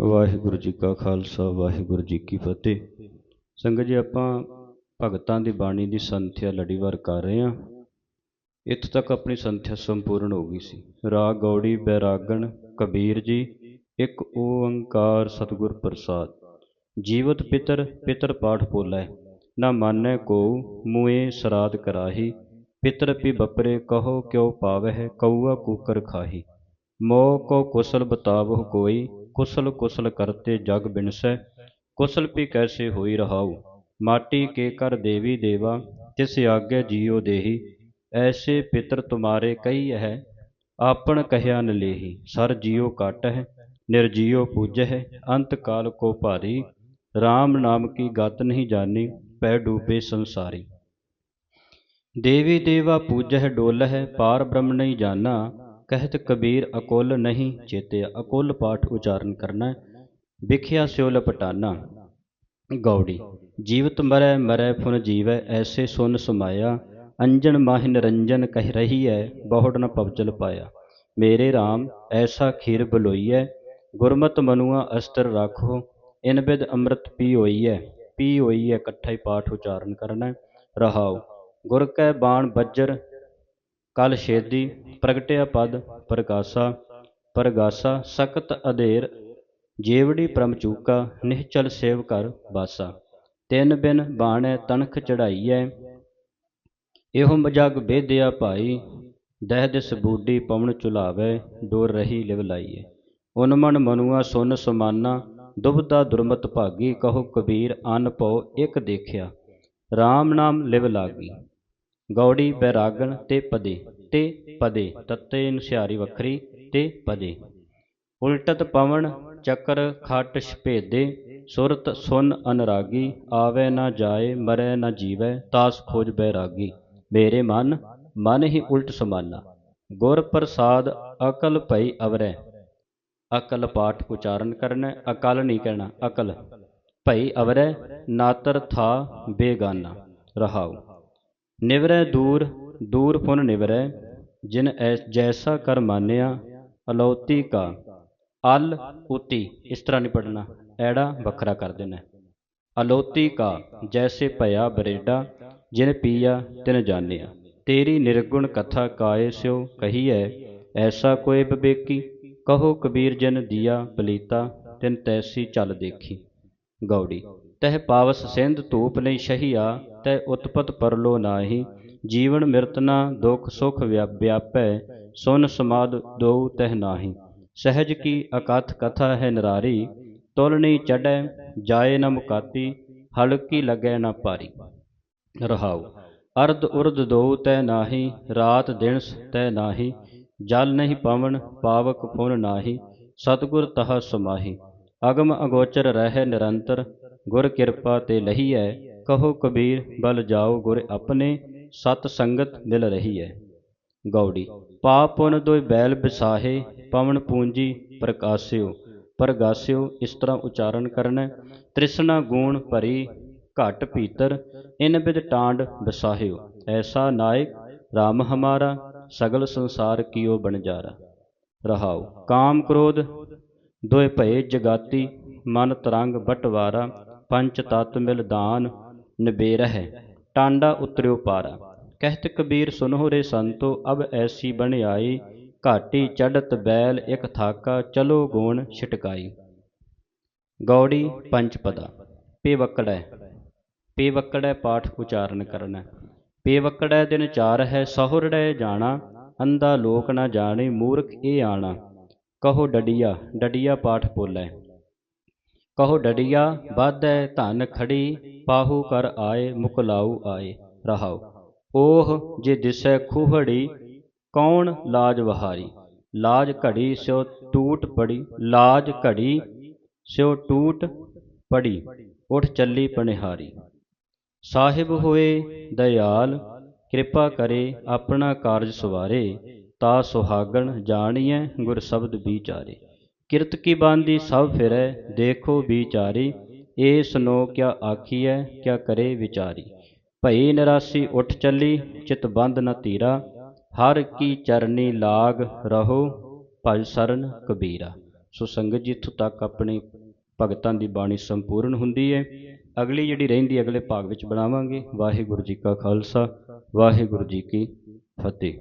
ਵਾਹਿਗੁਰੂ ਜੀ ਕਾ ਖਾਲਸਾ, ਵਾਹਿਗੁਰੂ ਜੀ ਕੀ ਫਤਿਹ। ਸੰਗਤ ਜੀ, ਆਪਾਂ ਭਗਤਾਂ ਦੀ ਬਾਣੀ ਦੀ ਸੰਥਿਆ ਲੜੀਵਾਰ ਕਰ ਰਹੇ ਹਾਂ। ਇੱਥੋਂ ਤੱਕ ਆਪਣੀ ਸੰਥਿਆ ਸੰਪੂਰਨ ਹੋ ਗਈ ਸੀ। ਰਾਗ ਗੌੜੀ ਬੈਰਾਗਣ, ਕਬੀਰ ਜੀ, ਇੱਕ ਓੰਕਾਰ ਸਤਿਗੁਰ ਪ੍ਰਸਾਦ। ਜੀਵਤ ਪਿਤਰ ਪਿਤਰ ਪਾਠ ਪੋਲੇ, ਨਾ ਮਾਨੈ ਕੋ ਮੂਏ ਸਰਾਧ ਕਰਾਹੀ। ਪਿਤਰ ਪੀ ਬਪਰੇ ਕਹੋ, ਕਿਉ ਪਾਵਹਿ ਕਊਆ ਕੂਕਰ ਖਾਹੀ। ਮੋਹ ਕੋ ਕੁਸਲ ਬਤਾਵਹੁ ਕੋਈ ਕੁਸਲ ਕੁਸਲ ਕਰਤੇ ਜਗ ਬਿਨਸੈ, ਕੁਸਲ ਪੀ ਕੈਸੇ ਹੋਈ ਰਹਾਉ? ਮਾਟੀ ਕੇ ਕਰ ਦੇਵੀ ਦੇਵਾ, ਤਿਸ ਆਗੇ ਜੀਉ ਦੇਹੀ, ਐਸੇ ਪਿਤਰ ਤੁਮਾਰੇ ਕਈ ਹੈ, ਆਪਣ ਕਹਿਆ ਨ ਲੇਹੀ, ਸਰ ਜੀਉ ਕਾਟ ਹੈ ਨਿਰਜੀਉ ਪੂਜਹਿ, ਅੰਤ ਕਾਲ ਕੋ ਭਾਰੀ RAM ਨਾਮ ਕੀ ਗਤ ਨਹੀਂ ਜਾਣੀ ਪੈ ਡੂਬੇ ਸੰਸਾਰੀ। ਦੇਵੀ ਦੇਵਾ ਪੂਜਹਿ ਡੋਲਹਿ, ਪਾਰ ਬ੍ਰਹਮ ਨਹੀਂ ਜਾਣਾ ਕਹਿਤ ਕਬੀਰ ਅਕੁੱਲ ਨਹੀਂ ਚੇਤੇ ਅਕੁੱਲ ਪਾਠ ਉਚਾਰਨ ਕਰਨਾ, ਵਿਖਿਆ ਸਿਉ ਲਪਟਾਨਾ। ਗੌੜੀ, ਜੀਵਤ ਮਰੈ ਮਰੈ ਫੁਨ ਜੀਵੈ, ਐਸੇ ਸੁਨ ਸਮਾਇਆ। ਅੰਜਨ ਮਾਹਿ ਨਿਰੰਜਨ ਕਹਿ ਰਹੀ ਹੈ ਬਹੁੜ ਨ ਪਵਜਲ ਪਾਇਆ। ਮੇਰੇ RAM ਐਸਾ ਖੀਰ ਬਲੋਈਐ, ਗੁਰਮਤ ਮਨੁਆ ਅਸਤਰ ਰਾਖੋ, ਇਨ ਬਿਦ ਅੰਮ੍ਰਿਤ ਪੀ ਹੋਈਐ ਪੀ ਹੋਈਐ ਇਕੱਠਾ ਹੀ ਪਾਠ ਉਚਾਰਨ ਕਰਨਾ। ਰਹਾਉ, ਗੁਰ ਕੈ ਬਾਣ ਬੱਜਰ ਕਲ ਛੇਦੀ ਪ੍ਰਗਟਿਆ ਪਦ ਪ੍ਰਕਾਸਾ ਪ੍ਰਗਾਸਾ ਸਕਤ ਅਧੇਰ ਜੇਵੜੀ ਪ੍ਰਮਚੂਕਾ ਨਿਹਚਲ ਸੇਵ ਕਰ ਬਾਸਾ। ਤਿੰਨ ਬਿਨ ਬਾਣੈ ਤਨਖ ਚੜਾਈਐ, ਇਹੋ ਮਜਗ ਬੇਦਿਆ ਭਾਈ, ਦਹਿ ਦਿਸ ਬੂਡੀ ਪਵਨ ਚੁਲਾਵੇ, ਡੋਰ ਰਹੀ ਲਿਵ ਲਾਈਏ ਉਨ ਮਨੁਆ ਸੁਨ ਸਮਾਨਾ ਦੁਬਦਾ ਦੁਰਮਤ ਭਾਗੀ, ਕਹੋ ਕਬੀਰ ਅਨ ਭਉ ਇਕ ਦੇਖਿਆ। RAM ਨਾਮ ਲਿਵ ਲਾਗੀ। ਗੌੜੀ ਬੈਰਾਗਣ ਤੇ ਪਦੇ ਤੇ ਪਦੇ, ਤੱਤੇ ਨੁਸਿਆਰੀ ਵੱਖਰੀ, ਤੇ ਪਦੇ। ਉਲਟਤ ਪਵਨ ਚੱਕਰ ਖਟ ਛਪੇਦੇ ਸੁਰਤ ਸੁਨ ਅਨਰਾਗੀ, ਆਵੇ ਨਾ ਜਾਏ, ਮਰੈ ਨਾ ਜੀਵੈ, ਤਾਸ ਖੋਜ ਬੈਰਾਗੀ। ਮੇਰੇ ਮਨ ਮਨ ਹੀ ਉਲਟ ਸਮਾਨਾ। ਗੁਰ ਪ੍ਰਸਾਦ ਅਕਲ ਭਈ ਅਵਰੈ। ਅਕਲ ਪਾਠ ਉਚਾਰਨ ਕਰਨਾ, ਅਕਲ ਨਹੀਂ ਕਹਿਣਾ, ਅਕਲ। ਭਈ ਅਵਰੈ, ਨਾਤਰ ਥਾ ਬੇਗਾਨਾ। ਰਹਾਉ। ਨਿਵਰੈ ਦੂਰ ਦੂਰ ਪੁਨ ਨਿਵਰੈ, ਜਿਨ ਜੈਸਾ ਕਰ ਮਾਨਿਆ, ਅਲੌਤੀ ਕਾ। ਅਲ ਉਤੀ, ਇਸ ਤਰ੍ਹਾਂ ਨਹੀਂ ਪੜਨਾ ਐੜਾ ਵੱਖਰਾ ਕਰ ਦੇਣਾ ਅਲੌਤੀ ਕਾ, ਜੈਸੇ ਭਇਆ ਬਰੇਡਾ, ਜਿਨ ਪੀਆ, ਤਿਨ ਜਾਣਿਆ। ਤੇਰੀ ਨਿਰਗੁਣ ਕਥਾ ਕਾਏ ਸਿਓ ਕਹੀਐ, ਐਸਾ ਕੋਈ ਬਬੇਕੀ। ਕਹੋ ਕਬੀਰ ਜਨ ਦੀਆ ਬਲੀਤਾ, ਤਿਨ ਤੈਸੀ ਚੱਲ ਦੇਖੀ। ਗੌੜੀ ਤਹਿ ਪਾਵਸ ਸਿੰਧ ਧੂਪ ਨਹੀਂ ਸ਼ਹੀਆ ਤੈ ਉਤਪਤ ਪਰਲੋ ਨਾਹੀ। ਜੀਵਨ ਮਿਰਤਨਾ ਦੁਖ ਸੁਖ ਵਿਆਪੈ, ਸੁਨ ਸਮਾਦ ਦੋ ਤਹਿ ਨਾਹੀ। ਸਹਿਜ ਕੀ ਅਕਥ ਕਥਾ ਹੈ ਨਰਾਰੀ, ਤੁਲ ਨਹੀਂ ਚੜੈ ਜਾਏ ਨ ਮੁਕਾਤੀ ਹਲਕੀ ਲੱਗੈ ਨਾ ਭਾਰੀ। ਰਹਾਉ, ਅਰਧ ਉਰਧ ਦੋ ਤੈ ਨਾਹੀ, ਰਾਤ ਦਿਨ ਤੈ ਨਾਹੀ, ਜਲ ਨਹੀਂ ਪਵਨ, ਪਾਵਕ ਪੁਨ ਨਾਹੀ, ਸਤਗੁਰ ਤਹ ਸਮਾਹੀ। ਅਗਮ ਅਗੋਚਰ ਰਹਿ ਨਿਰੰਤਰ ਗੁਰ ਕਿਰਪਾ ਤੇ ਲਹੀਐ ਕਹੋ ਕਬੀਰ, ਬਲ ਜਾਓ ਗੁਰ ਆਪਣੇ, ਸਤ ਸੰਗਤ ਮਿਲ ਰਹੀ ਹੈ ਗੌੜੀ, ਪਾਪ ਪੁਨ ਦੋਇ ਬੈਲ ਬਿਸਾਹੇ, ਪਵਨ ਪੂੰਜੀ ਪ੍ਰਕਾਸਿਓ, ਪ੍ਰਗਾਸਿਓ, ਇਸ ਤਰ੍ਹਾਂ ਉਚਾਰਨ ਕਰਨਾ, ਤ੍ਰਿਸ਼ਨਾ ਗੁਣ ਭਰੀ, ਘਟ ਭੀਤਰ, ਇਨ ਬਿਦ ਟਾਂਡ ਬਸਾਹਿਓ। ਐਸਾ ਨਾਇਕ RAM ਹਮਾਰਾ, ਸਗਲ ਸੰਸਾਰ ਕੀਓ ਬਣਜਾਰਾ। ਰਹਾਓ, ਕਾਮ ਕ੍ਰੋਧ, ਦੋਇ ਭਏ ਜਗਾਤੀ, ਮਨ ਤਰੰਗ ਬਟਵਾਰਾ ਪੰਚ ਤਤ ਮਿਲ ਦਾਨ, ਨਿਬੇਰਹਿ, ਟਾਂਡਾ ਉਤਰਿਓ ਪਾਰਾ। ਕਹਿਤ ਕਬੀਰ ਸੁਨੋ ਰੇ ਸੰਤੋ, ਅਬ ਐਸੀ ਬਣਾਈ ਘਾਟੀ ਚੜਤ ਬੈਲ, ਇਕ ਥਾਕਾ, ਚਲੋ ਗੋਣ ਛਟਕਾਈ। ਗੌੜੀ ਪੰਚਪਦਾ ਪੇਵਕੜੈ ਪੇਵਕੜੈ ਪਾਠ ਉਚਾਰਨ ਕਰਨਾ। ਪੇਵਕੜੈ ਦਿਨ ਚਾਰ ਹੈ ਸਹੁਰੜੈ ਜਾਣਾ। ਅੰਧਾ ਲੋਕ ਨਾ ਜਾਣੇ, ਮੂਰਖ ਇਹ ਆਣਾ। ਕਹੋ ਡਡੀਆ ਡਡੀਆ ਪਾਠ ਬੋਲੇ। ਕਹੋ ਡਡੀਆ ਬਾਧੈ ਧਨ ਖੜੀ, ਪਾਹੂ ਕਰ ਆਏ ਮੁਕਲਾਉ ਆਏ, ਰਹਾਉ। ਓਹ ਜੇ ਦਿਸੈ ਖੂਹੜੀ, ਕੌਣ ਲਾਜ ਵਹਾਰੀ? ਲਾਜ ਘੜੀ ਸਿਓ ਟੂਟ ਪੜੀ, ਲਾਜ ਘੜੀ ਸਿਓ ਟੂਟ ਪੜੀ, ਉਠ ਚੱਲੀ ਪਨਿਹਾਰੀ। ਸਾਹਿਬ ਹੋਏ ਦਇਆਲ, ਕਿਰਪਾ ਕਰੇ ਆਪਣਾ ਕਾਰਜ ਸਵਾਰੇ, ਤਾ ਸੁਹਾਗਣ ਜਾਣੀਐ ਗੁਰ ਸ਼ਬਦ ਵਿਚਾਰੇ। ਕਿਰਤ ਕੀ ਬਾਂਦੀ ਸਭ ਫਿਰੈ, ਦੇਖੋ ਵਿਚਾਰੀ। ਇਹ ਸੁਨੋ ਕਿਆ ਆਖੀਐ, ਕਿਆ ਕਰੇ ਵਿਚਾਰੀ। ਭਈ ਨਿਰਾਸੀ ਉੱਠ ਚੱਲੀ, ਚਿਤ ਬੰਦ ਨ ਧੀਰਾ। ਹਰ ਕੀ ਚਰਨੀ ਲਾਗ ਰਹੋ, ਭਜ ਸਰਨ ਕਬੀਰਾ। ਸੋ ਸੰਗਤ ਜੀ, ਇੱਥੋਂ ਤੱਕ ਆਪਣੀ ਭਗਤਾਂ ਦੀ ਬਾਣੀ ਸੰਪੂਰਨ ਹੁੰਦੀ ਹੈ ਅਗਲੀ ਜਿਹੜੀ ਰਹਿੰਦੀ, ਅਗਲੇ ਭਾਗ ਵਿੱਚ ਬਣਾਵਾਂਗੇ। ਵਾਹਿਗੁਰੂ ਜੀ ਕਾ ਖਾਲਸਾ, ਵਾਹਿਗੁਰੂ ਜੀ ਕੀ ਫਤਿਹ।